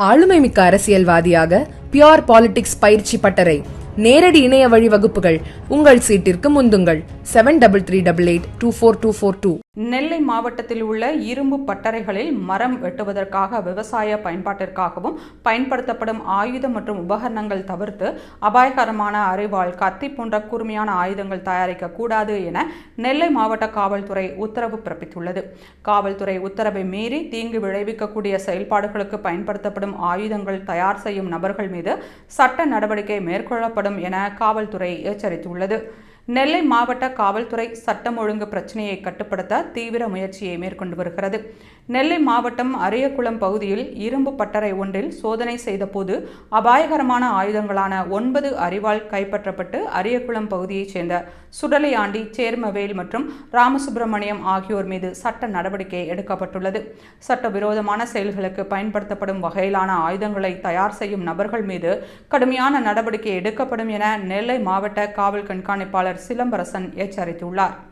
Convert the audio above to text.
ஆளுமைமிக்க அரசியல்வாதியாக pure politics பயிற்சி பட்டறை. நேரடி இணைய வழி வகுப்புகள். உங்கள் சீட்டிற்கு முந்துங்கள். Seven double three double eight two four two four two Nellai மாவட்டத்தில் உள்ள இரும்பு பட்டறைகளில் மரம் வெட்டுவதற்காக விவசாய பயன்பாட்டிற்காகவும் பயன்படுத்தப்படும் ஆயுதம் மற்றும் உபகரணங்கள் தவிர்த்து அபாயகரமான அறிவால் கத்தி போன்ற கூர்மையான ஆயுதங்கள் தயாரிக்க கூடாது என நெல்லை மாவட்ட காவல்துறை உத்தரவு பிறப்பித்துள்ளது. காவல்துறை உத்தரவை மீறி தீங்கு விளைவிக்கக்கூடிய செயல்பாடுகளுக்கு பயன்படுத்தப்படும் ஆயுதங்கள் தயார் செய்யும் நபர்கள் மீது சட்ட நடவடிக்கை மேற்கொள்ளப்படும் என காவல்துறை எச்சரித்துள்ளது. நெல்லை மாவட்ட காவல்துறை சட்டம் ஒழுங்கு பிரச்சினையை கட்டுப்படுத்த தீவிர முயற்சியை மேற்கொண்டு வருகிறது. நெல்லை மாவட்டம் அரியக்குளம் பகுதியில் இரும்பு பட்டறை ஒன்றில் சோதனை செய்தபோது அபாயகரமான ஆயுதங்களான ஒன்பது அறிவால் கைப்பற்றப்பட்டு அரியக்குளம் பகுதியைச் சேர்ந்த சுடலையாண்டி சேர்மவேல் மற்றும் ராமசுப்பிரமணியம் ஆகியோர் மீது சட்ட நடவடிக்கை எடுக்கப்பட்டுள்ளது. சட்டவிரோதமான செயல்களுக்கு பயன்படுத்தப்படும் வகையிலான ஆயுதங்களை தயார் செய்யும் நபர்கள் மீது கடுமையான நடவடிக்கை எடுக்கப்படும் என நெல்லை மாவட்ட காவல் கண்காணிப்பாளர் சிலம்பரசன் எச்சரித்துள்ளார்